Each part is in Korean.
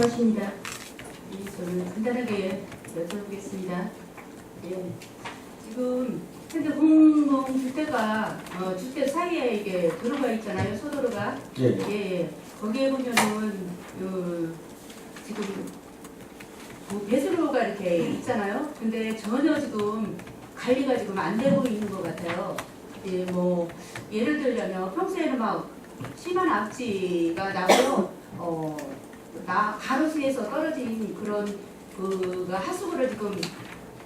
고맙습니다. 예, 저는 간단하게 여쭤보겠습니다. 예, 지금 현재 공동 주택가 어, 주택 사이에 이게 도로가 있잖아요. 소도로가. 예, 예. 예, 예. 거기에 보면은 그 지금 그 배수로가 이렇게 있잖아요. 근데 전혀 지금 관리가 지금 안 되고 있는 것 같아요. 예, 뭐 예를 들자면 평소에는 막 심한 악취가 나고요. 어, 나 가로수에서 떨어진 그런 그가 하수구를 지금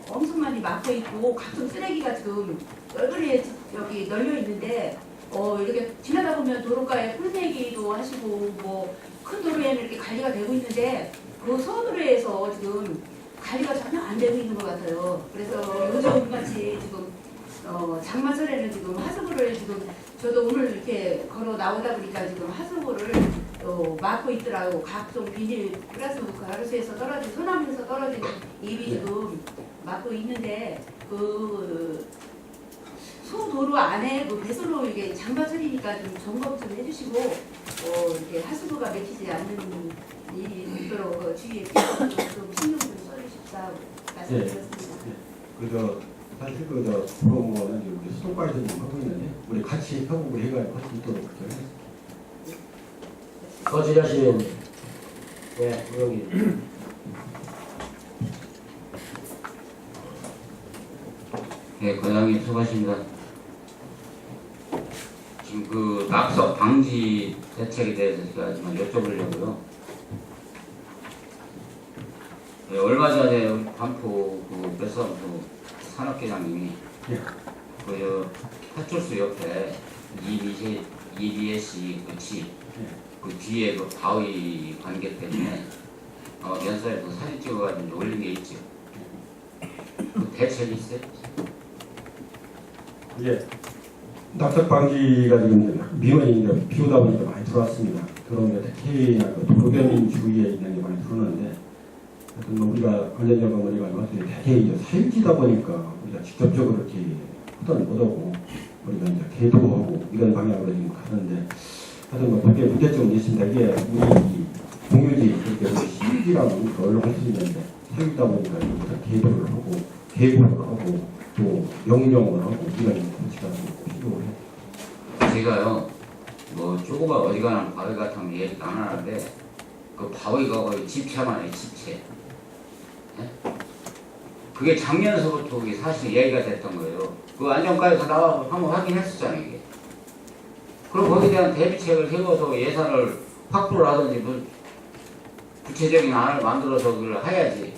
엄청 많이 막혀 있고 각종 쓰레기가 지금 널널히 여기 널려 있는데 어 이렇게 지나다 보면 도로가에 풀내기도 하시고 뭐 큰 도로에는 이렇게 관리가 되고 있는데 그 소도로에서 지금 관리가 전혀 안 되고 있는 것 같아요. 그래서 요즘 같이 지금 어 장마철에는 지금 하수구를 지금 저도 오늘 이렇게 걸어 나오다 보니까 지금 하수구를 또 막고 있더라고 각종 비닐 플러스 가로수에서 떨어진 소나무에서 떨어진 잎이 지금 막고 있는데 그 소도로 안에 그 배수로 이게 장마철이니까 좀 점검 좀 해주시고 어 이렇게 하수구가 맥히지 않는 일이 있도록 그 주위에 좀 신경 좀 써주십사고 말씀드렸습니다. 그저 사실 그저 그런 거는 우리 지금 하고 있는데 우리 같이 협업을 해가지고 할 수 있도록 그렇게. 거주자신 네, 우영이 네, 과장님 수고하십니다. 지금 그 낙석 방지 대책에 대해서 제가 좀 여쭤보려고요. 네, 얼마 전에 우리 반포 그 배수원수 산업계장님이 예. 그저 파출소 옆에 EBC, EBS 그집 그 뒤에 그 바위 관계 때문에 어, 면서에 그 사진 찍어가지고 올린 게 있죠. 그 대책이 있어요? 예. 낙석 방지가 지금 민원이 이제 비 오다 보니까 많이 들어왔습니다. 들어오는데 특히나 그 도로변 주위에 있는 게 많이 들어오는데 하여튼 뭐 우리가 관련자가 우리가 때 대개 이제 살지다 보니까 우리가 직접적으로 이렇게 후단 못하고 우리가 이제 개도하고 이런 방향으로 지금 가는데 하여튼 뭐 그게 문제점은 있습니다. 이게 우리 공유지 그렇게 우리 실기라고 그걸로 할 수 있는데 살다 보니까 이제 개도를 하고 계획을 하고 또 영영을 하고 이런 조치가 좀 필요해. 제가요, 뭐, 조그마 어지간한 바위 같은 거 얘기 안 하는데, 그 바위가 거의 집채만 해, 집채. 예? 그게 작년서부터 그게 사실 얘기가 됐던 거예요. 그 안전가에서 나와 한번 확인했었잖아요, 이게. 그럼 거기에 대한 대비책을 세워서 예산을 확보를 하든지, 뭐, 구체적인 안을 만들어서 그걸 해야지.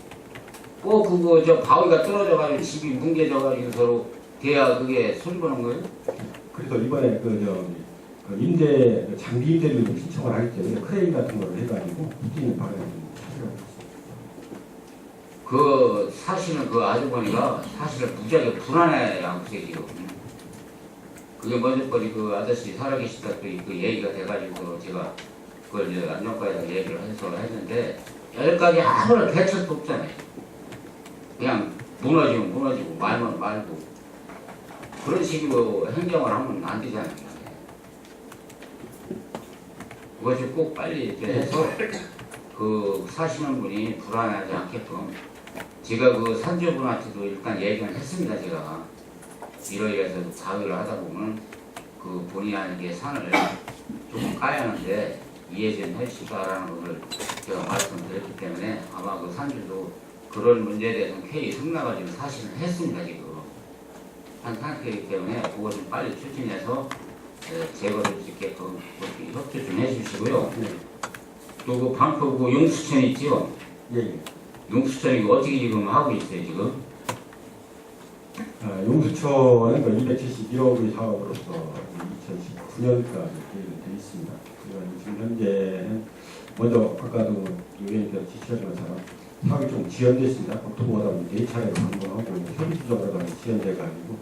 꼭 그거 저 바위가 떨어져가지고 집이 뭉개져가지고 서로 돼야 그게 손보는 거예요? 그래서 이번에 그 저기 그 임대 그 장비 임대를 좀 신청을 하기 때문에 크레인 같은 걸 해가지고 찾으려고 있습니다. 그 사실은 그 아주머니가 사실은 무지하게 불안해 지금. 그게 먼저거리 그 아저씨 살아계시다 또그 얘기가 돼가지고 제가 그걸 이제 안전과에다 얘기를 해서 했는데 여기까지 아무런 대책도 없잖아요. 그냥 무너지면 무너지고 말면 말고. 그런 식으로 행정을 하면 안 되잖아요. 그것이 꼭 빨리 해서 그 사시는 분이 불안하지 않게끔 제가 그 산주분한테도 일단 얘기를 했습니다 제가. 이러이러해서 가위를 하다 보면 그 본의 아니게 산을 조금 까야 하는데 이해 좀 해주시라는 것을 제가 말씀드렸기 때문에 아마 그 산주도 그런 문제에 대해서 회의 승낙가지고 사실은 했습니다 지금. 한 상태이기 때문에 그거 좀 빨리 추진해서 에, 제거를 수 있게끔 협조 좀 해주시고요 네. 또그 반포 그 용수천 있죠 예, 예. 용수천이 어떻게 지금 하고 있어요 지금? 아, 그 271억의 사업으로서 2019년까지 계획이 되어 있습니다. 그래서 지금 현재는 먼저 아까도 의원님께서 지시하신 것처럼 사업이 좀 지연됐습니다. 국토부가 네 차례로 방문하고 협의 수정을 다 지연돼가지고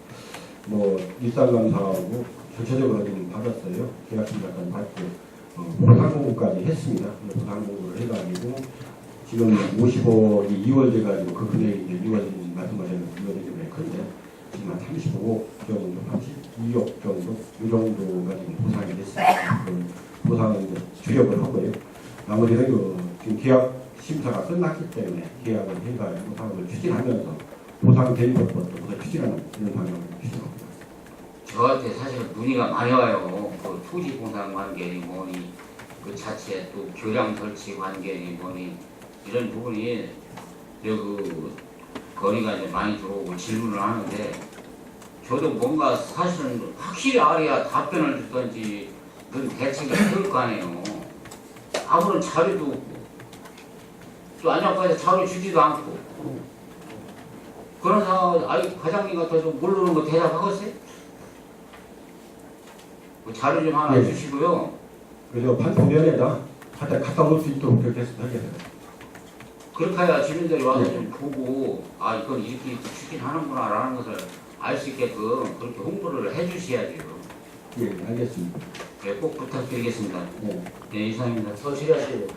뭐 일상감사하고 전체적으로 좀 받았어요. 계약서까지 받고 어, 보상공고까지 했습니다. 보상공고를 해가지고 지금 50억이 2월 돼가지고 그 금액이 이제 2월 말씀하셨는 2월이 좀 큰데 지금 한 35억 정도, 32억 정도 이 정도가 지금 보상이 됐습니다. 그 보상을 이제 주력을 하고요. 나머지는 그 지금 계약 심사가 끝났기 때문에 계약을 해가지고 사업을 추진하면서 보상된 것부터 추진하는 이런 방향으로 추진합니다. 저한테 사실 문의가 많이 와요. 그 토지 보상 관계니 뭐니 그 자체 또 교량 설치 관계니 뭐니 이런 부분이 그 건의가 이제 많이 들어오고 질문을 하는데 저도 뭔가 사실은 확실히 알아야 답변을 듣든지 그런 대책이 세울 거 아니에요. 아무런 자료도 없고 또 안양과에서 자료 주지도 않고 그런 상황에서 아이 과장님 같아서 모르는 거 대답하겠어요? 그 자료 좀 하나 네. 주시고요. 그래서 판소면에다 갖다 갖다 놓을 수 있도록 그렇게 해서 하겠습니다. 그렇게 해야 주민들이 와서 네. 좀 보고 아 이건 이렇게 이렇게 추진하는구나라는 것을 알 수 있게끔 그렇게 홍보를 해주셔야죠. 예, 알겠습니다. 네, 꼭 부탁드리겠습니다. 네. 네, 이상입니다. 서실하신